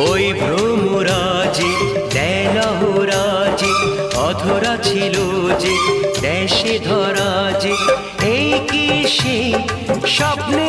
ওই ভ্রমরাজে দেলহরাজে অধরা ছিল যে দেশে ধরা এই কি সে স্বপ্নে